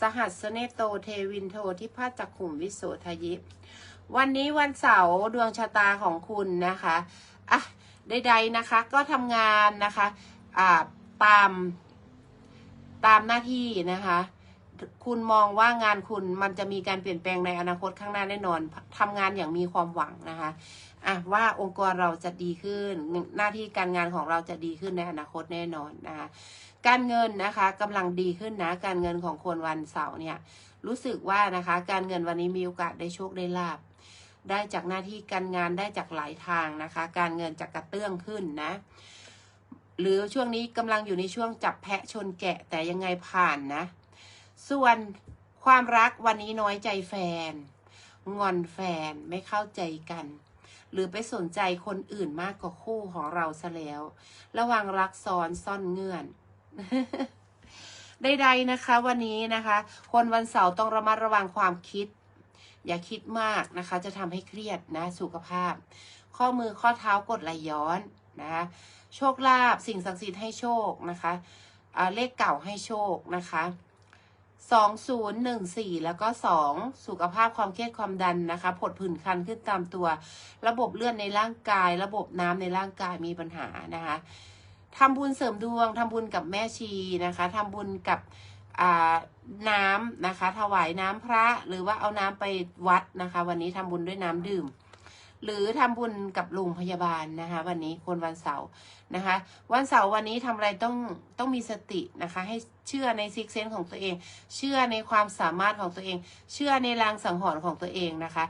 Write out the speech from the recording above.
สหัสเนโตเทวินโททิพาจักขุมวิโสทยิวันนี้วันเสาร์ดวงชะตาของคุณนะคะอะใดๆนะคะก็ทำงานนะคะอ่าตามตามหน้าที่นะคะ คุณมองว่างานคุณมันจะมีการเปลี่ยนแปลงในอนาคตข้างหน้าแน่นอนทำงานอย่างมีความหวังนะคะอะว่าองค์กรเราจะดีขึ้น หน้าที่การงานของเราจะดีขึ้นในอนาคตแน่นอนนะคะ การเงินนะคะกำลังดีขึ้นนะ การเงินของคนวันเสาร์เนี่ยรู้สึกว่านะคะ การเงินวันนี้มีโอกาสได้โชคได้ลาบได้จากหน้าที่การงานได้จากหลายทางนะคะ การเงินจะกระเตื้องขึ้นนะ หรือช่วงนี้กำลังอยู่ในช่วงจับแพะชนแกะแต่ยังไงผ่านนะ ส่วนความรักวันนี้น้อยใจแฟน งอนแฟนไม่เข้าใจกัน หรือไปสนใจคนอื่นมากกว่าคู่ของเราซะแล้ว ระวังรักซ้อนซ่อนเงื่อน ใดๆนะคะ วันนี้นะคะ คนวันเสาร์ต้องระมัดระวังความคิด อย่าคิดมากนะคะ จะทำให้เครียดนะสุขภาพ ข้อมือข้อเท้ากดไหลย้อนนะคะโชคลาภสิ่งศักดิ์สิทธิ์ให้โชคนะคะเลขเก่าให้โชคนะคะสองศูนย์หนึ่งสี่แล้วก็สองสุขภาพความเครียดความดันนะคะผดผื่นคันขึ้นตามตัว ระบบเลือดในร่างกาย ระบบน้ำในร่างกายมีปัญหานะคะ ทำบุญเสริมดวงทำบุญกับแม่ชีนะคะทำบุญกับน้ำนะคะ ถวายน้ำพระหรือว่าเอาน้ำไปวัดนะคะ วันนี้ทำบุญด้วยน้ำดื่ม หรือทำบุญกับโรงพยาบาลนะคะ วันนี้คนวันเสาร์นะคะ วันเสาร์วันนี้ทำอะไรต้องต้องมีสตินะคะ ให้เชื่อในซิกเซนของตัวเอง เชื่อในความสามารถของตัวเอง เชื่อในรางสังหรณ์ของตัวเองนะคะ